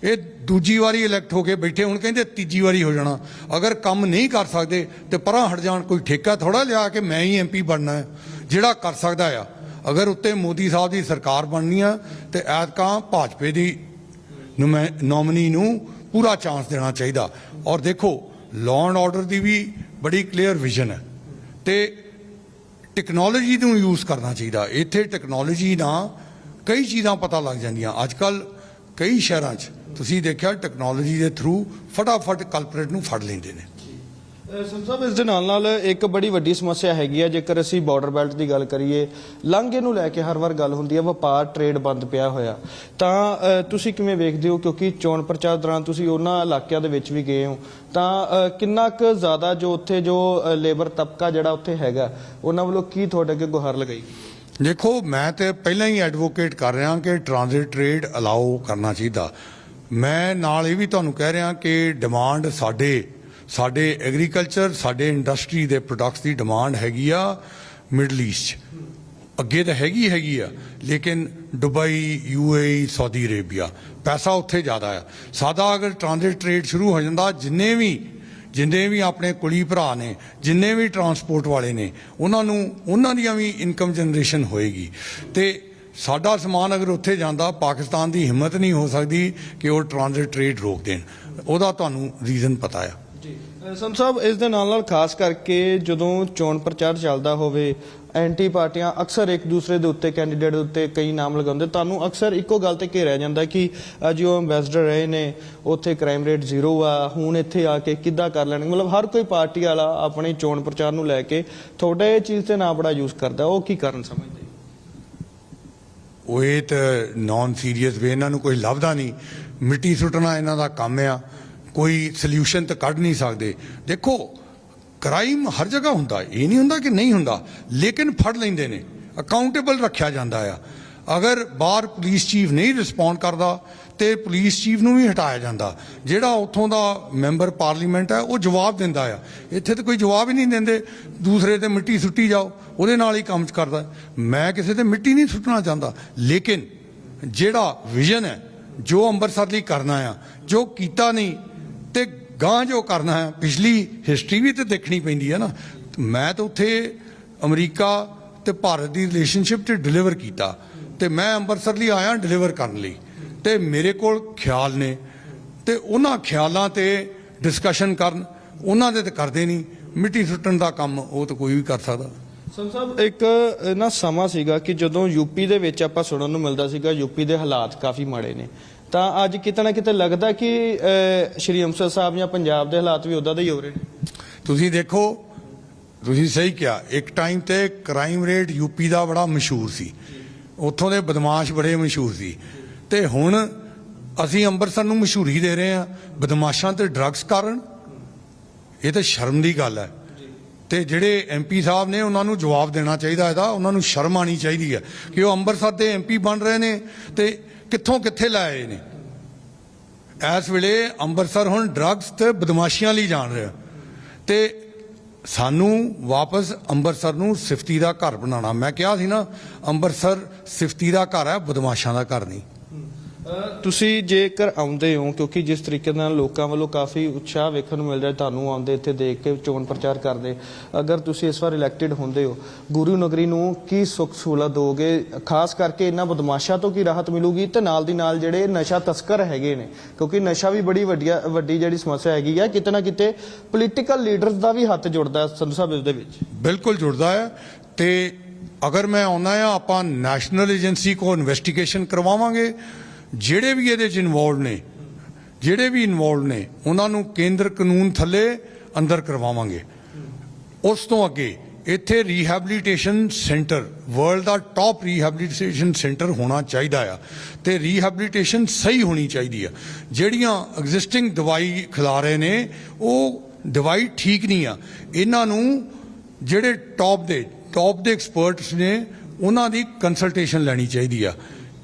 ਇਹ ਦੂਜੀ ਵਾਰੀ ਇਲੈਕਟ ਹੋ ਕੇ ਬੈਠੇ, ਹੁਣ ਕਹਿੰਦੇ ਤੀਜੀ ਵਾਰੀ ਹੋ ਜਾਣਾ। ਅਗਰ ਕੰਮ ਨਹੀਂ ਕਰ ਸਕਦੇ, ਤੇ ਪਰਾਂ ਹਟ ਜਾਣ, ਕੋਈ ਠੇਕਾ ਥੋੜਾ ਲਿਆ ਕੇ ਮੈਂ ਹੀ ਐਮਪੀ ਬਣਨਾ ਹੈ, ਜਿਹੜਾ ਕਰ ਸਕਦਾ ਆ। ਅਗਰ ਉੱਤੇ ਮੋਦੀ ਸਾਹਿਬ ਦੀ ਸਰਕਾਰ ਬਣਨੀ ਆ, ਤੇ ਐਤਕਾਂ ਭਾਜਪੇ ਦੀ ਨੋਮਨੀ ਨੂੰ ਪੂਰਾ ਚਾਂਸ ਦੇਣਾ ਚਾਹੀਦਾ। ਔਰ ਦੇਖੋ ਲਾਅ ਐਂਡ ਆਰਡਰ ਦੀ ਵੀ ਬੜੀ ਕਲੀਅਰ ਵਿਜ਼ਨ ਹੈ। ਤੇ ਟੈਕਨੋਲੋਜੀ ਨੂੰ ਯੂਜ਼ ਕਰਨਾ ਚਾਹੀਦਾ। ਇੱਥੇ ਟੈਕਨੋਲੋਜੀ ਨਾਲ ਕਈ ਚੀਜ਼ਾਂ ਪਤਾ ਲੱਗ ਜਾਂਦੀਆਂ। ਅੱਜ ਕੱਲ ਕਈ ਸ਼ਹਿਰਾਂ 'ਚ ਤੁਸੀਂ ਦੇਖਿਆ ਟੈਕਨੋਲੋਜੀ ਦੇ ਥਰੂ ਫਟਾਫਟ ਕਲਪਰੇਟ ਨੂੰ ਫੜ ਲੈਂਦੇ ਨੇ। ਸੰਤ ਸਾਹਿਬ, ਇਸ ਦੇ ਨਾਲ ਨਾਲ ਇੱਕ ਬੜੀ ਵੱਡੀ ਸਮੱਸਿਆ ਹੈਗੀ ਆ। ਜੇਕਰ ਅਸੀਂ ਬਾਰਡਰ ਬੈਲਟ ਦੀ ਗੱਲ ਕਰੀਏ, ਲਾਂਘੇ ਨੂੰ ਲੈ ਕੇ ਹਰ ਵਾਰ ਗੱਲ ਹੁੰਦੀ ਹੈ ਵਪਾਰ ਟ੍ਰੇਡ ਬੰਦ ਪਿਆ ਹੋਇਆ। ਤਾਂ ਤੁਸੀਂ ਕਿਵੇਂ ਵੇਖਦੇ ਹੋ? ਕਿਉਂਕਿ ਚੋਣ ਪ੍ਰਚਾਰ ਦੌਰਾਨ ਤੁਸੀਂ ਉਹਨਾਂ ਇਲਾਕਿਆਂ ਦੇ ਵਿੱਚ ਵੀ ਗਏ ਹੋ। ਤਾਂ ਕਿੰਨਾ ਕੁ ਜ਼ਿਆਦਾ ਜੋ ਉੱਥੇ ਜੋ ਲੇਬਰ ਤਬਕਾ ਜਿਹੜਾ ਉੱਥੇ ਹੈਗਾ, ਉਹਨਾਂ ਵੱਲੋਂ ਕੀ ਤੁਹਾਡੇ ਅੱਗੇ ਗੁਹਾਰ ਲਗਾਈ? ਦੇਖੋ, ਮੈਂ ਤੇ ਪਹਿਲਾਂ ਹੀ ਐਡਵੋਕੇਟ ਕਰ ਰਿਹਾ ਕਿ ਟ੍ਰਾਂਜ਼ਿਟ ਟ੍ਰੇਡ ਅਲਾਉ ਕਰਨਾ ਚਾਹੀਦਾ। ਮੈਂ ਨਾਲ ਇਹ ਵੀ ਤੁਹਾਨੂੰ ਕਹਿ ਰਿਹਾ ਕਿ ਡਿਮਾਂਡ ਸਾਡੇ ਸਾਡੇ ਐਗਰੀਕਲਚਰ ਸਾਡੇ ਇੰਡਸਟਰੀ ਦੇ ਪ੍ਰੋਡਕਟਸ ਦੀ ਡਿਮਾਂਡ ਹੈਗੀ ਆ ਮਿਡਲ ਈਸਟ 'ਚ। ਅੱਗੇ ਤਾਂ ਹੈਗੀ ਹੈਗੀ ਆ, ਲੇਕਿਨ ਦੁਬਈ ਯੂਏਈ ਸਾਊਦੀ ਅਰੇਬੀਆ ਪੈਸਾ ਉੱਥੇ ਜ਼ਿਆਦਾ ਆ। ਸਾਦਾ ਅਗਰ ਟ੍ਰਾਂਜ਼ਿਟ ਟ੍ਰੇਡ ਸ਼ੁਰੂ ਹੋ ਜਾਂਦਾ, ਜਿੰਨੇ ਵੀ ਜਿੰਨੇ ਵੀ ਆਪਣੇ ਕੁਲੀ ਭਰਾ ਨੇ, ਜਿੰਨੇ ਵੀ ਟਰਾਂਸਪੋਰਟ ਵਾਲੇ ਨੇ, ਉਹਨਾਂ ਨੂੰ, ਉਹਨਾਂ ਦੀਆਂ ਵੀ ਇਨਕਮ ਜਨਰੇਸ਼ਨ ਹੋਏਗੀ। ਤੇ ਸਾਡਾ ਸਮਾਨ ਅਗਰ ਉੱਥੇ ਜਾਂਦਾ, ਪਾਕਿਸਤਾਨ ਦੀ ਹਿੰਮਤ ਨਹੀਂ ਹੋ ਸਕਦੀ ਕਿ ਉਹ ਟ੍ਰਾਂਜ਼ਿਟ ਟ੍ਰੇਡ ਰੋਕ ਦੇਣ। ਉਹਦਾ ਤੁਹਾਨੂੰ ਰੀਜ਼ਨ ਪਤਾ ਆ। ਸੰਤ ਸਾਹਿਬ, ਇਸ ਦੇ ਨਾਲ ਨਾਲ ਖਾਸ ਕਰਕੇ ਜਦੋਂ ਚੋਣ ਪ੍ਰਚਾਰ ਚੱਲਦਾ ਹੋਵੇ, ਐਂਟੀ ਪਾਰਟੀਆਂ ਅਕਸਰ ਇੱਕ ਦੂਸਰੇ ਦੇ ਉੱਤੇ, ਕੈਂਡੀਡੇਟ ਦੇ ਉੱਤੇ ਕਈ ਨਾਮ ਲਗਾਉਂਦੇ, ਤੁਹਾਨੂੰ ਅਕਸਰ ਇੱਕੋ ਗੱਲ ਤੇ ਘੇਰਿਆ ਜਾਂਦਾ ਕਿ ਅੱਜ ਉਹ ਐਮਬੈਸਡਰ ਰਹੇ ਨੇ, ਉੱਥੇ ਕ੍ਰਾਈਮ ਰੇਟ ਜ਼ੀਰੋ ਆ, ਹੁਣ ਇੱਥੇ ਆ ਕੇ ਕਿੱਦਾਂ ਕਰ ਲੈਣਗੇ? ਮਤਲਬ ਹਰ ਕੋਈ ਪਾਰਟੀ ਵਾਲਾ ਆਪਣੀ ਚੋਣ ਪ੍ਰਚਾਰ ਨੂੰ ਲੈ ਕੇ ਤੁਹਾਡੇ ਇਹ ਚੀਜ਼ ਤੇ ਨਾ ਬੜਾ ਯੂਜ਼ ਕਰਦਾ, ਉਹ ਕੀ ਕਾਰਨ ਸਮਝਦੇ? ਉਹ ਇਹ ਤਾਂ ਨਾਨ ਸੀਰੀਅਸ ਵੇ, ਇਹਨਾਂ ਨੂੰ ਕੋਈ ਲੱਭਦਾ ਨਹੀਂ। ਮਿੱਟੀ ਸੁੱਟਣਾ ਇਹਨਾਂ ਦਾ ਕੰਮ ਆ। ਕੋਈ ਸੋਲੂਸ਼ਨ ਤਾਂ ਕੱਢ ਨਹੀਂ ਸਕਦੇ। ਦੇਖੋ ਕ੍ਰਾਈਮ ਹਰ ਜਗ੍ਹਾ ਹੁੰਦਾ। ਇਹ ਨਹੀਂ ਹੁੰਦਾ ਕਿ ਨਹੀਂ ਹੁੰਦਾ, ਲੇਕਿਨ ਫੜ ਲੈਂਦੇ ਨੇ। ਅਕਾਊਂਟੇਬਲ ਰੱਖਿਆ ਜਾਂਦਾ ਆ। ਅਗਰ ਬਾਹਰ ਪੁਲਿਸ ਚੀਫ ਨਹੀਂ ਰਿਸਪੌਂਡ ਕਰਦਾ, ਤੇ ਪੁਲਿਸ ਚੀਫ ਨੂੰ ਵੀ ਹਟਾਇਆ ਜਾਂਦਾ। ਜਿਹੜਾ ਉੱਥੋਂ ਦਾ ਮੈਂਬਰ ਪਾਰਲੀਮੈਂਟ ਹੈ, ਉਹ ਜਵਾਬ ਦਿੰਦਾ ਆ। ਇੱਥੇ ਤਾਂ ਕੋਈ ਜਵਾਬ ਹੀ ਨਹੀਂ ਦਿੰਦੇ। ਦੂਸਰੇ ਤੇ ਮਿੱਟੀ ਸੁੱਟੀ ਜਾਓ, ਉਹਦੇ ਨਾਲ ਹੀ ਕੰਮ ਕਰਦਾ। ਮੈਂ ਕਿਸੇ ਤੇ ਮਿੱਟੀ ਨਹੀਂ ਸੁੱਟਣਾ ਚਾਹੁੰਦਾ। ਲੇਕਿਨ ਜਿਹੜਾ ਵਿਜ਼ਨ ਹੈ, ਜੋ ਅੰਮ੍ਰਿਤਸਰ ਲਈ ਕਰਨਾ ਆ, ਜੋ ਕੀਤਾ ਨਹੀਂ ਤੇ ਗਾਂ ਜੋ ਕਰਨਾ ਹੈ, ਪਿਛਲੀ ਹਿਸਟਰੀ ਵੀ ਤੇ ਦੇਖਣੀ ਪੈਂਦੀ ਹੈ ਨਾ। ਮੈਂ ਤਾਂ ਉੱਥੇ ਅਮਰੀਕਾ ਤੇ ਭਾਰਤ ਦੀ ਰਿਲੇਸ਼ਨਸ਼ਿਪ ਤੇ ਡਿਲੀਵਰ ਕੀਤਾ ਤੇ ਮੈਂ ਅੰਮ੍ਰਿਤਸਰ ਲਈ ਆਇਆ ਡਿਲੀਵਰ ਕਰਨ ਲਈ ਤੇ ਮੇਰੇ ਕੋਲ ਖਿਆਲ ਨੇ ਤੇ ਉਹਨਾਂ ਖਿਆਲਾਂ ਤੇ ਡਿਸਕਸ਼ਨ ਕਰਨ, ਉਹਨਾਂ ਦੇ ਤੇ ਕਰਦੇ ਨਹੀਂ, ਮਿੱਟੀ ਸੁੱਟਣ ਦਾ ਕੰਮ ਉਹ ਤਾਂ ਕੋਈ ਵੀ ਕਰ ਸਕਦਾ। ਸੰ ਸਾਹਿਬ, ਇੱਕ ਨਾ ਸਮਾਂ ਸੀਗਾ ਕਿ ਜਦੋਂ ਯੂਪੀ ਦੇ ਵਿੱਚ ਆਪਾਂ ਸੁਣਨ ਨੂੰ ਮਿਲਦਾ ਸੀਗਾ ਯੂਪੀ ਦੇ ਹਾਲਾਤ ਕਾਫੀ ਮਾੜੇ ਨੇ। ਤਾਂ ਅੱਜ ਕਿਤੇ ਨਾ ਕਿਤੇ ਲੱਗਦਾ ਕਿ ਸ਼੍ਰੀ ਅੰਮ੍ਰਿਤਸਰ ਸਾਹਿਬ ਜਾਂ ਪੰਜਾਬ ਦੇ ਹਾਲਾਤ ਵੀ ਉਦਾਂ ਦੇ ਹੀ ਹੋ ਰਹੇ ਨੇ। ਤੁਸੀਂ ਦੇਖੋ, ਤੁਸੀਂ ਸਹੀ ਕਿਹਾ, ਇੱਕ ਟਾਈਮ ਤੇ ਕ੍ਰਾਈਮ ਰੇਟ ਯੂਪੀ ਦਾ ਬੜਾ ਮਸ਼ਹੂਰ ਸੀ। ਉੱਥੋਂ ਦੇ ਬਦਮਾਸ਼ ਬੜੇ ਮਸ਼ਹੂਰ ਸੀ। ਤੇ ਹੁਣ ਅਸੀਂ ਅੰਮ੍ਰਿਤਸਰ ਨੂੰ ਮਸ਼ਹੂਰੀ ਦੇ ਰਹੇ ਹਾਂ। ਬਦਮਾਸ਼ਾਂ ਤੇ ਡਰੱਗਸ ਕਾਰਨ, ਇਹ ਤਾਂ ਸ਼ਰਮ ਦੀ ਗੱਲ ਹੈ। ਤੇ ਜਿਹੜੇ ਐਮਪੀ ਸਾਹਿਬ ਨੇ ਉਹਨਾਂ ਨੂੰ ਜਵਾਬ ਦੇਣਾ ਚਾਹੀਦਾ ਇਹਦਾ ਉਹਨਾਂ ਨੂੰ ਸ਼ਰਮ ਆਣੀ ਚਾਹੀਦੀ ਹੈ ਕਿ ਉਹ ਅੰਮ੍ਰਿਤਸਰ ਦੇ ਐਮਪੀ ਬਣ ਰਹੇ ਨੇ। ਤੇ ਕਿੱਥੋਂ ਕਿੱਥੇ ਲੈ ਆਏ ਨੇ? ਇਸ ਵੇਲੇ ਅੰਮ੍ਰਿਤਸਰ ਹੁਣ ਡਰੱਗਸ ਤੇ ਬਦਮਾਸ਼ੀਆਂ ਲਈ ਜਾਣ ਰਿਹਾ। ਤੇ ਸਾਨੂੰ ਵਾਪਸ ਅੰਮ੍ਰਿਤਸਰ ਨੂੰ ਸਿਫਤੀ ਦਾ ਘਰ ਬਣਾਉਣਾ। ਮੈਂ ਕਿਹਾ ਸੀ ਨਾ, ਅੰਮ੍ਰਿਤਸਰ ਸਿਫਤੀ ਦਾ ਘਰ ਹੈ, ਬਦਮਾਸ਼ਾਂ ਦਾ ਘਰ ਨਹੀਂ। ਤੁਸੀਂ ਜੇਕਰ ਆਉਂਦੇ ਹੋ, ਕਿਉਂਕਿ ਜਿਸ ਤਰੀਕੇ ਨਾਲ ਲੋਕਾਂ ਵੱਲੋਂ ਕਾਫੀ ਉਤਸ਼ਾਹ ਵੇਖਣ ਨੂੰ ਮਿਲ ਰਿਹਾ, ਤੁਹਾਨੂੰ ਆਉਂਦੇ, ਇੱਥੇ ਦੇਖ ਕੇ ਚੋਣ ਪ੍ਰਚਾਰ ਕਰਦੇ, ਅਗਰ ਤੁਸੀਂ ਇਸ ਵਾਰ ਇਲੈਕਟਿਡ ਹੁੰਦੇ ਹੋ, ਗੁਰੂ ਨਗਰੀ ਨੂੰ ਕੀ ਸੁੱਖ ਸਹੂਲਤ ਦੋਗੇ? ਖਾਸ ਕਰਕੇ ਇਹਨਾਂ ਬਦਮਾਸ਼ਾਂ ਤੋਂ ਕੀ ਰਾਹਤ ਮਿਲੂਗੀ? ਤੇ ਨਾਲ ਦੀ ਨਾਲ ਜਿਹੜੇ ਨਸ਼ਾ ਤਸਕਰ ਹੈਗੇ ਨੇ, ਕਿਉਂਕਿ ਨਸ਼ਾ ਵੀ ਬੜੀ ਵੱਡੀਆ, ਵੱਡੀ ਜਿਹੜੀ ਸਮੱਸਿਆ ਹੈਗੀ ਆ, ਕਿਤੇ ਨਾ ਕਿਤੇ ਪੋਲੀਟੀਕਲ ਲੀਡਰਸ ਦਾ ਵੀ ਹੱਥ ਜੁੜਦਾ ਹੈ ਸੰਧੂ ਸਾਹਿਬ ਇਸ ਦੇ ਵਿੱਚ। ਬਿਲਕੁਲ ਜੁੜਦਾ ਹੈ। ਤੇ ਅਗਰ ਮੈਂ ਆਉਣਾ ਆ ਆਪਾਂ ਨੈਸ਼ਨਲ ਏਜੰਸੀ ਕੋ ਇਨਵੈਸਟੀਗੇਸ਼ਨ ਕਰਵਾਵਾਂਗੇ। ਜਿਹੜੇ ਵੀ ਇਹਦੇ ਚ ਇਨਵੋਲਵ ਨੇ, ਜਿਹੜੇ ਵੀ ਇਨਵੋਲਵ ਨੇ, ਉਹਨਾਂ ਨੂੰ ਕੇਂਦਰ ਕਾਨੂੰਨ ਥੱਲੇ ਅੰਦਰ ਕਰਵਾਵਾਂਗੇ। ਉਸ ਤੋਂ ਅੱਗੇ ਇੱਥੇ ਰੀਹੈਬਿਲਿਟੇਸ਼ਨ ਸੈਂਟਰ ਵਰਲਡ ਦਾ ਟਾਪ ਰੀਹੈਬਿਲਿਟੇਸ਼ਨ ਸੈਂਟਰ ਹੋਣਾ ਚਾਹੀਦਾ ਆ ਤੇ ਰੀਹੈਬਿਲਿਟੇਸ਼ਨ ਸਹੀ ਹੋਣੀ ਚਾਹੀਦੀ ਆ। ਜਿਹੜੀਆਂ ਐਗਜ਼ਿਸਟਿੰਗ ਦਵਾਈ ਖਿਲਾ ਰਹੇ ਨੇ, ਉਹ ਦਵਾਈ ਠੀਕ ਨਹੀਂ ਆ। ਇਹਨਾਂ ਨੂੰ ਜਿਹੜੇ ਟਾਪ ਦੇ ਟਾਪ ਦੇ ਐਕਸਪਰਟਸ ਨੇ, ਉਹਨਾਂ ਦੀ ਕੰਸਲਟੇਸ਼ਨ ਲੈਣੀ ਚਾਹੀਦੀ ਆ।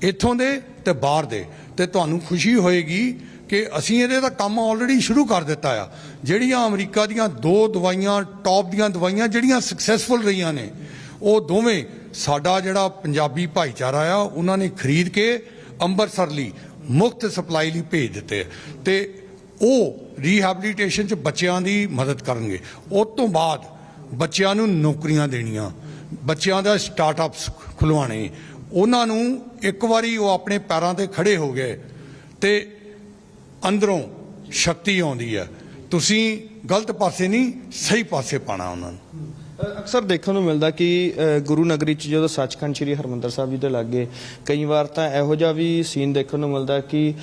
ਇੱਥੋਂ ਦੇ ਤੇ ਬਾਹਰ ਦੇ ਤੇ ਤੁਹਾਨੂੰ ਖੁਸ਼ੀ ਹੋਏਗੀ ਕਿ ਅਸੀਂ ਇਹਦੇ ਦਾ ਕੰਮ ਆਲਰੇਡੀ ਸ਼ੁਰੂ ਕਰ ਦਿੱਤਾ ਆ ਜਿਹੜੀਆਂ ਅਮਰੀਕਾ ਦੀਆਂ ਦੋ ਦਵਾਈਆਂ ਟੌਪ ਦੀਆਂ ਦਵਾਈਆਂ ਜਿਹੜੀਆਂ ਸਕਸੈਸਫੁਲ ਰਹੀਆਂ ਨੇ, ਉਹ ਦੋਵੇਂ ਸਾਡਾ ਜਿਹੜਾ ਪੰਜਾਬੀ ਭਾਈਚਾਰਾ ਆ, ਉਹਨਾਂ ਨੇ ਖਰੀਦ ਕੇ ਅੰਮ੍ਰਿਤਸਰ ਲਈ ਮੁਫਤ ਸਪਲਾਈ ਲਈ ਭੇਜ ਦਿੱਤੇ ਆ। ਤੇ ਉਹ ਰੀਹੈਬਿਲਿਟੇਸ਼ਨ ਚ ਬੱਚਿਆਂ ਦੀ ਮਦਦ ਕਰਨਗੇ ਉਸ ਤੋਂ ਬਾਅਦ ਬੱਚਿਆਂ ਨੂੰ ਨੌਕਰੀਆਂ ਦੇਣੀਆਂ, ਬੱਚਿਆਂ ਦਾ ਸਟਾਰਟਅਪਸ ਖੁਲਵਾਣੇ ਉਹਨਾਂ ਨੂੰ ਇੱਕ ਵਾਰੀ ਉਹ ਆਪਣੇ ਪੈਰਾਂ ਤੇ ਖੜੇ ਹੋ ਗਏ ਤੇ ਅੰਦਰੋਂ ਸ਼ਕਤੀ ਆਉਂਦੀ ਹੈ। ਤੁਸੀਂ ਗਲਤ ਪਾਸੇ ਨਹੀਂ, ਸਹੀ ਪਾਸੇ ਪਾਣਾ ਉਹਨਾਂ ਨੂੰ। ਅਕਸਰ ਦੇਖਣ ਨੂੰ ਮਿਲਦਾ ਕਿ ਗੁਰੂ ਨਗਰੀ ਚ ਜਦੋਂ ਸੱਚਖੰਡ ਸ੍ਰੀ ਹਰਮੰਦਰ ਸਾਹਿਬ ਜੀ ਦੇ ਲਾਗੇ ਕਈ ਵਾਰ ਤਾਂ ਇਹੋ ਜਿਹਾ ਵੀ ਸੀਨ ਦੇਖਣ ਨੂੰ ਮਿਲਦਾ ਕਿ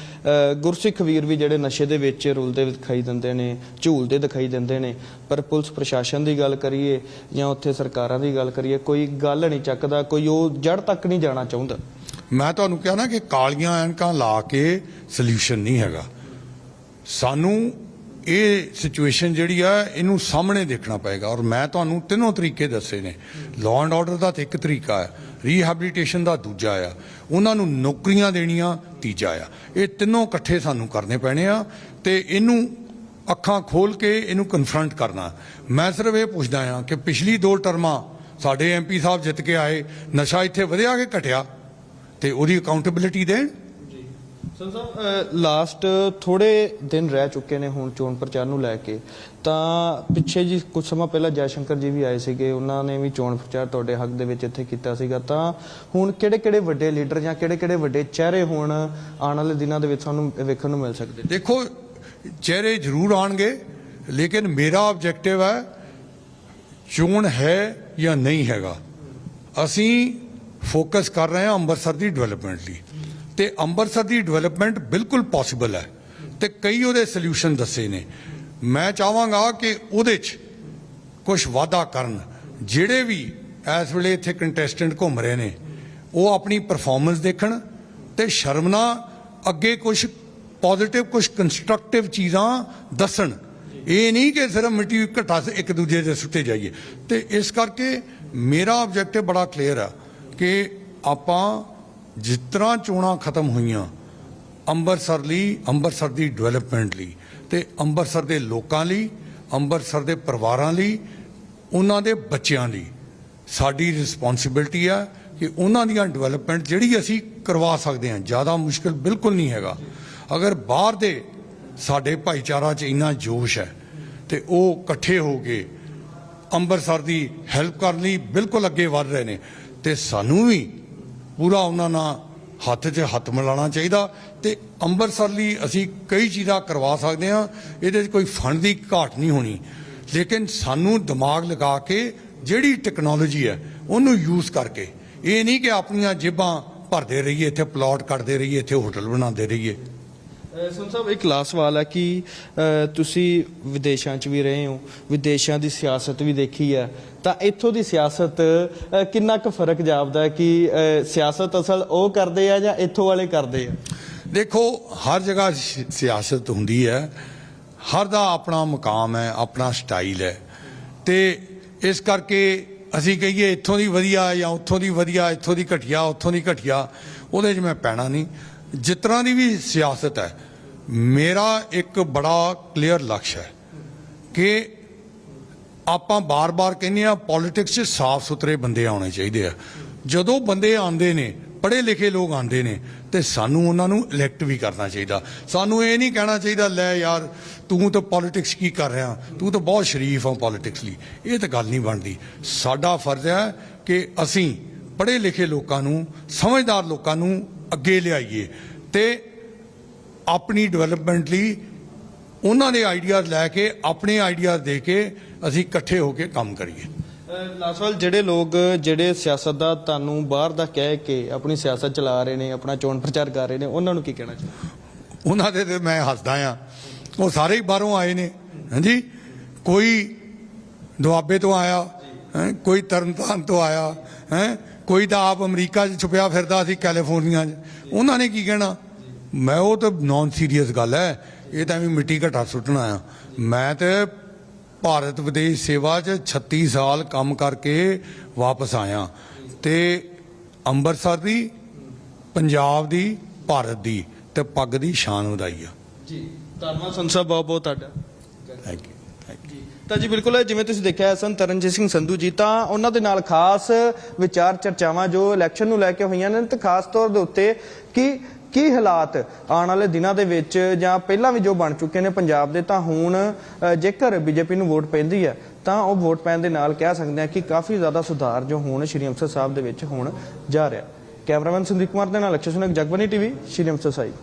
ਗੁਰਸਿੱਖ ਵੀਰ ਵੀ ਜਿਹੜੇ ਨਸ਼ੇ ਦੇ ਵਿੱਚ ਰੁਲਦੇ ਦਿਖਾਈ ਦਿੰਦੇ ਨੇ ਝੂਲਦੇ ਦਿਖਾਈ ਦਿੰਦੇ ਨੇ, ਪਰ ਪੁਲਿਸ ਪ੍ਰਸ਼ਾਸਨ ਦੀ ਗੱਲ ਕਰੀਏ ਜਾਂ ਉੱਥੇ ਸਰਕਾਰਾਂ ਦੀ ਗੱਲ ਕਰੀਏ, ਕੋਈ ਗੱਲ ਨਹੀਂ ਚੱਕਦਾ, ਕੋਈ ਉਹ ਜੜ ਤੱਕ ਨਹੀਂ ਜਾਣਾ ਚਾਹੁੰਦਾ। ਮੈਂ ਤੁਹਾਨੂੰ ਕਿਹਾ ਨਾ ਕਿ ਕਾਲੀਆਂ ਐਨਕਾਂ ਲਾ ਕੇ ਸੋਲੂਸ਼ਨ ਨਹੀਂ ਹੈਗਾ। ਸਾਨੂੰ ਇਹ ਸਿਚੁਏਸ਼ਨ ਜਿਹੜੀ ਆ, ਇਹਨੂੰ ਸਾਹਮਣੇ ਦੇਖਣਾ ਪਏਗਾ। ਔਰ ਮੈਂ ਤੁਹਾਨੂੰ ਤਿੰਨੋਂ ਤਰੀਕੇ ਦੱਸੇ ਨੇ। ਲਾਅ ਐਂਡ ਆਰਡਰ ਦਾ ਤੇ ਇੱਕ ਤਰੀਕਾ ਆ ਰੀਹੈਬਿਲਿਟੇਸ਼ਨ ਦਾ ਦੂਜਾ ਆ। ਉਹਨਾਂ ਨੂੰ ਨੌਕਰੀਆਂ ਦੇਣੀਆਂ, ਤੀਜਾ ਆ। ਇਹ ਤਿੰਨੋਂ ਇਕੱਠੇ ਸਾਨੂੰ ਕਰਨੇ ਪੈਣੇ ਆ ਤੇ ਇਹਨੂੰ ਅੱਖਾਂ ਖੋਲ ਕੇ ਇਹਨੂੰ ਕਨਫਰੰਟ ਕਰਨਾ। ਮੈਂ ਸਿਰਫ ਇਹ ਪੁੱਛਦਾ ਆ ਕਿ ਪਿਛਲੀ ਦੋ ਟਰਮਾਂ ਸਾਡੇ ਐਮਪੀ ਸਾਹਿਬ ਜਿੱਤ ਕੇ ਆਏ, ਨਸ਼ਾ ਇੱਥੇ ਵਧਿਆ ਕਿ ਘਟਿਆ? ਤੇ ਉਹਦੀ ਅਕਾਊਂਟੇਬਿਲਿਟੀ ਦੇਣ? ਸੰਤ ਸਾਹਿਬ ਲਾਸਟ ਥੋੜੇ ਦਿਨ ਰਹਿ ਚੁੱਕੇ ਨੇ ਹੁਣ ਚੋਣ ਪ੍ਰਚਾਰ ਨੂੰ ਲੈ ਕੇ। ਤਾਂ ਪਿੱਛੇ ਜੀ ਕੁਝ ਸਮਾਂ ਪਹਿਲਾਂ ਜੈਸ਼ੰਕਰ ਜੀ ਵੀ ਆਏ ਸੀਗੇ, ਉਹਨਾਂ ਨੇ ਵੀ ਚੋਣ ਪ੍ਰਚਾਰ ਤੁਹਾਡੇ ਹੱਕ ਦੇ ਵਿੱਚ ਇੱਥੇ ਕੀਤਾ ਸੀਗਾ। ਤਾਂ ਹੁਣ ਕਿਹੜੇ ਕਿਹੜੇ ਵੱਡੇ ਲੀਡਰ ਜਾਂ ਕਿਹੜੇ ਕਿਹੜੇ ਵੱਡੇ ਚਿਹਰੇ ਹੁਣ ਆਉਣ ਵਾਲੇ ਦਿਨਾਂ ਦੇ ਵਿੱਚ ਸਾਨੂੰ ਵੇਖਣ ਨੂੰ ਮਿਲ ਸਕਦੇ? ਦੇਖੋ, ਚਿਹਰੇ ਜ਼ਰੂਰ ਆਣਗੇ ਲੇਕਿਨ ਮੇਰਾ ਆਬਜੈਕਟਿਵ ਹੈ, ਚੋਣ ਹੈ ਜਾਂ ਨਹੀਂ ਹੈਗਾ। ਅਸੀਂ ਫੋਕਸ ਕਰ ਰਹੇ ਹਾਂ ਅੰਮ੍ਰਿਤਸਰ ਦੀ ਡਿਵੈਲਪਮੈਂਟ ਲਈ। ਤੇ ਅੰਮ੍ਰਿਤਸਰ ਦੀ ਡਿਵੈਲਪਮੈਂਟ ਬਿਲਕੁਲ ਪੋਸੀਬਲ ਹੈ ਤੇ ਕਈ ਉਹਦੇ ਸੋਲੂਸ਼ਨ ਦੱਸੇ ਨੇ। ਮੈਂ ਚਾਹਾਂਗਾ ਕਿ ਉਹਦੇ 'ਚ ਕੁਝ ਵਾਅਦਾ ਕਰਨ। ਜਿਹੜੇ ਵੀ ਇਸ ਵੇਲੇ ਇੱਥੇ ਕੰਟੈਸਟੈਂਟ ਘੁੰਮ ਰਹੇ ਨੇ, ਉਹ ਆਪਣੀ ਪਰਫਾਰਮੈਂਸ ਦੇਖਣ ਤੇ ਸ਼ਰਮਨਾ ਅੱਗੇ ਕੁਝ ਪੋਜ਼ਿਟਿਵ ਕੁਝ ਕੰਸਟਰਕਟਿਵ ਚੀਜ਼ਾਂ ਦੱਸਣ। ਇਹ ਨਹੀਂ ਕਿ ਸਿਰਫ ਮਿੱਟੀ ਘਟਾ ਇੱਕ ਦੂਜੇ ਦੇ ਸੁੱਤੇ ਜਾਈਏ। ਤੇ ਇਸ ਕਰਕੇ ਮੇਰਾ ਆਬਜੈਕਟਿਵ ਬੜਾ ਕਲੀਅਰ ਆ ਕਿ ਆਪਾਂ ਜਿਸ ਤਰ੍ਹਾਂ ਚੋਣਾਂ ਖਤਮ ਹੋਈਆਂ, ਅੰਮ੍ਰਿਤਸਰ ਲਈ, ਅੰਮ੍ਰਿਤਸਰ ਦੀ ਡਿਵੈਲਪਮੈਂਟ ਲਈ ਤੇ ਅੰਮ੍ਰਿਤਸਰ ਦੇ ਲੋਕਾਂ ਲਈ, ਅੰਮ੍ਰਿਤਸਰ ਦੇ ਪਰਿਵਾਰਾਂ ਲਈ, ਉਹਨਾਂ ਦੇ ਬੱਚਿਆਂ ਲਈ ਸਾਡੀ ਰਿਸਪੌਂਸਿਬਿਲਟੀ ਆ ਕਿ ਉਹਨਾਂ ਦੀਆਂ ਡਿਵੈਲਪਮੈਂਟ ਜਿਹੜੀ ਅਸੀਂ ਕਰਵਾ ਸਕਦੇ ਹਾਂ। ਜ਼ਿਆਦਾ ਮੁਸ਼ਕਲ ਬਿਲਕੁਲ ਨਹੀਂ ਹੈਗਾ। ਅਗਰ ਬਾਹਰ ਦੇ ਸਾਡੇ ਭਾਈਚਾਰਾ 'ਚ ਇੰਨਾ ਜੋਸ਼ ਹੈ ਤੇ ਉਹ ਇਕੱਠੇ ਹੋ ਕੇ ਅੰਮ੍ਰਿਤਸਰ ਦੀ ਹੈਲਪ ਕਰਨ ਲਈ ਬਿਲਕੁਲ ਅੱਗੇ ਵਧ ਰਹੇ ਨੇ, ਤੇ ਸਾਨੂੰ ਵੀ ਪੂਰਾ ਉਹਨਾਂ ਨਾਲ ਹੱਥ 'ਚ ਹੱਥ ਮਿਲਾਉਣਾ ਚਾਹੀਦਾ ਤੇ ਅੰਮ੍ਰਿਤਸਰ ਲਈ ਅਸੀਂ ਕਈ ਚੀਜ਼ਾਂ ਕਰਵਾ ਸਕਦੇ ਹਾਂ, ਇਹਦੇ 'ਚ ਕੋਈ ਫੰਡ ਦੀ ਘਾਟ ਨਹੀਂ ਹੋਣੀ। ਲੇਕਿਨ ਸਾਨੂੰ ਦਿਮਾਗ ਲਗਾ ਕੇ ਜਿਹੜੀ ਟੈਕਨੋਲੋਜੀ ਹੈ, ਉਹਨੂੰ ਯੂਜ਼ ਕਰਕੇ, ਇਹ ਨਹੀਂ ਕਿ ਆਪਣੀਆਂ ਜੇਬਾਂ ਭਰਦੇ ਰਹੀਏ, ਇੱਥੇ ਪਲਾਟ ਕੱਟਦੇ ਰਹੀਏ, ਇੱਥੇ ਹੋਟਲ ਬਣਾਉਂਦੇ ਰਹੀਏ। ਸੁਨ ਸਾਹਿਬ, ਇੱਕ ਲਾਸਟ ਸਵਾਲ ਹੈ ਕਿ ਤੁਸੀਂ ਵਿਦੇਸ਼ਾਂ 'ਚ ਵੀ ਰਹੇ ਹੋ, ਵਿਦੇਸ਼ਾਂ ਦੀ ਸਿਆਸਤ ਵੀ ਦੇਖੀ ਹੈ, ਤਾਂ ਇੱਥੋਂ ਦੀ ਸਿਆਸਤ ਕਿੰਨਾ ਕੁ ਫ਼ਰਕ ਜਾਪਦਾ ਹੈ ਕਿ ਸਿਆਸਤ ਅਸਲ ਉਹ ਕਰਦੇ ਆ ਜਾਂ ਇੱਥੋਂ ਵਾਲੇ ਕਰਦੇ ਆ? ਦੇਖੋ, ਹਰ ਜਗ੍ਹਾ ਸਿਆਸਤ ਹੁੰਦੀ ਹੈ, ਹਰ ਦਾ ਆਪਣਾ ਮੁਕਾਮ ਹੈ, ਆਪਣਾ ਸਟਾਈਲ ਹੈ, ਤੇ ਇਸ ਕਰਕੇ ਅਸੀਂ ਕਹੀਏ ਇੱਥੋਂ ਦੀ ਵਧੀਆ ਜਾਂ ਉੱਥੋਂ ਦੀ ਵਧੀਆ, ਇੱਥੋਂ ਦੀ ਘਟੀਆ, ਉੱਥੋਂ ਦੀ ਘਟੀਆ, ਉਹਦੇ 'ਚ ਮੈਂ ਪੈਣਾ ਨਹੀਂ। ਜਿਸ ਤਰ੍ਹਾਂ ਦੀ ਵੀ ਸਿਆਸਤ ਹੈ, ਮੇਰਾ ਇੱਕ ਬੜਾ ਕਲੀਅਰ ਲਕਸ਼ ਹੈ ਕਿ ਆਪਾਂ ਬਾਰ-ਬਾਰ ਕਹਿੰਦੇ ਆ ਪੋਲਿਟਿਕਸ 'ਚ ਸਾਫ਼ ਸੁਥਰੇ ਬੰਦੇ ਆਉਣੇ ਚਾਹੀਦੇ ਆ। ਜਦੋਂ ਬੰਦੇ ਆਉਂਦੇ ਨੇ ਪੜ੍ਹੇ ਲਿਖੇ ਲੋਕ ਆਉਂਦੇ ਨੇ, ਤੇ ਸਾਨੂੰ ਉਹਨਾਂ ਨੂੰ ਇਲੈਕਟ ਵੀ ਕਰਨਾ ਚਾਹੀਦਾ। ਸਾਨੂੰ ਇਹ ਨਹੀਂ ਕਹਿਣਾ ਚਾਹੀਦਾ, ਲੈ ਯਾਰ, ਤੂੰ ਤਾਂ ਪੋਲਿਟਿਕਸ ਕੀ ਕਰ ਰਿਹਾ? ਤੂੰ ਤਾਂ ਬਹੁਤ ਸ਼ਰੀਫ ਆ ਪੋਲਿਟਿਕਸ ਲਈ। ਇਹ ਤਾਂ ਗੱਲ ਨਹੀਂ ਬਣਦੀ। ਸਾਡਾ ਫਰਜ਼ ਹੈ ਕਿ ਅਸੀਂ ਪੜ੍ਹੇ ਲਿਖੇ ਲੋਕਾਂ ਨੂੰ, ਸਮਝਦਾਰ ਲੋਕਾਂ ਨੂੰ ਅੱਗੇ ਲਿਆਈਏ। ਤੇ ਆਪਣੀ ਡਿਵੈਲਪਮੈਂਟ ਲਈ ਉਹਨਾਂ ਦੇ ਆਈਡੀਆਜ਼ ਲੈ ਕੇ ਆਪਣੇ ਆਈਡੀਆਜ਼ ਦੇ ਕੇ ਅਸੀਂ ਇਕੱਠੇ ਹੋ ਕੇ ਕੰਮ ਕਰੀਏ। ਲਾਸਵਾਲ ਜਿਹੜੇ ਲੋਕ ਜਿਹੜੇ ਸਿਆਸਤਦਾਨ ਤੁਹਾਨੂੰ ਬਾਹਰ ਦਾ ਕਹਿ ਕੇ ਆਪਣੀ ਸਿਆਸਤ ਚਲਾ ਰਹੇ ਨੇ ਆਪਣਾ ਚੋਣ ਪ੍ਰਚਾਰ ਕਰ ਰਹੇ ਨੇ ਉਹਨਾਂ ਨੂੰ ਕੀ ਕਹਿਣਾ ਚਾਹੁੰਦੇ ਉਹਨਾਂ ਦੇ ਤੇ ਮੈਂ ਹੱਸਦਾ ਆ ਉਹ ਸਾਰੇ ਹੀ ਬਾਹਰੋਂ ਆਏ ਨੇ। ਹਾਂਜੀ? ਕੋਈ ਦੁਆਬੇ ਤੋਂ ਆਇਆ ਹੈਂ? ਕੋਈ ਤਰਨਤਾਰਨ ਤੋਂ ਆਇਆ ਹੈ? ਕੋਈ ਤਾਂ ਆਪ ਅਮਰੀਕਾ 'ਚ ਛੁਪਿਆ ਫਿਰਦਾ ਸੀ ਕੈਲੀਫੋਰਨੀਆ 'ਚ। ਉਹਨਾਂ ਨੇ ਕੀ ਕਹਿਣਾ? ਮੈਂ ਉਹ ਤਾਂ ਨਾਨ ਸੀਰੀਅਸ ਗੱਲ ਹੈ ਇਹ ਤਾਂ ਵੀ ਮਿੱਟੀ ਘਟਾ ਸੁੱਟਣਾ ਆ। ਮੈਂ ਤੇ ਭਾਰਤ ਵਿਦੇਸ਼ ਸੇਵਾ 'ਚ 36 ਸਾਲ ਕੰਮ ਕਰਕੇ ਵਾਪਸ ਆਇਆ। ਤੇ ਅੰਮ੍ਰਿਤਸਰ ਦੀ ਪੰਜਾਬ ਦੀ ਭਾਰਤ ਦੀ ਤੇ ਪੱਗ ਦੀ ਸ਼ਾਨ ਵਧਾਈ ਆ। ਜੀ। ਧੰਨਵਾਦ ਸਾਹਿਬ ਬਹੁਤ ਬਹੁਤ ਤੁਹਾਡਾ। ਥੈਂਕ ਯੂ ਤਾਂ ਜੀ ਬਿਲਕੁਲ ਜਿਵੇਂ ਤੁਸੀਂ ਦੇਖਿਆ ਸਨ ਤਰਨਜੀਤ ਸਿੰਘ ਸੰਧੂ ਜੀ ਤਾਂ ਉਹਨਾਂ ਦੇ ਨਾਲ ਖਾਸ ਵਿਚਾਰ ਚਰਚਾਵਾਂ ਜੋ ਇਲੈਕਸ਼ਨ ਨੂੰ ਲੈ ਕੇ ਹੋਈਆਂ ਨੇ ਤੇ ਖਾਸ ਤੌਰ ਦੇ ਉੱਤੇ ਕਿ ਕੀ ਹਾਲਾਤ ਆਉਣ ਵਾਲੇ ਦਿਨਾਂ ਦੇ ਵਿੱਚ ਜਾਂ ਪਹਿਲਾਂ ਵੀ ਜੋ ਬਣ ਚੁੱਕੇ ਨੇ ਪੰਜਾਬ ਦੇ ਤਾਂ ਹੁਣ ਅ, ਜੇਕਰ ਬੀਜੇਪੀ ਨੂੰ ਵੋਟ ਪੈਂਦੀ ਹੈ ਤਾਂ ਉਹ ਵੋਟ ਪੈਣ ਦੇ ਨਾਲ ਕਹਿ ਸਕਦੇ ਹਾਂ ਕਿ ਕਾਫੀ ਜ਼ਿਆਦਾ ਸੁਧਾਰ ਜੋ ਹੁਣ ਸ਼੍ਰੀ ਅੰਮ੍ਰਿਤਸਰ ਸਾਹਿਬ ਦੇ ਵਿੱਚ ਹੋਣ ਜਾ ਰਿਹਾ। ਕੈਮਰਾਮੈਨ ਸੰਦੀਪ ਕੁਮਾਰ ਦੇ ਨਾਲ ਅਕਸ਼ੈ ਸੁਨਕ ਜਗਬਨੀ ਟੀਵੀ ਸ਼੍ਰੀ ਅੰਮ੍ਰਿਤਸਰ ਸਾਹਿਬ।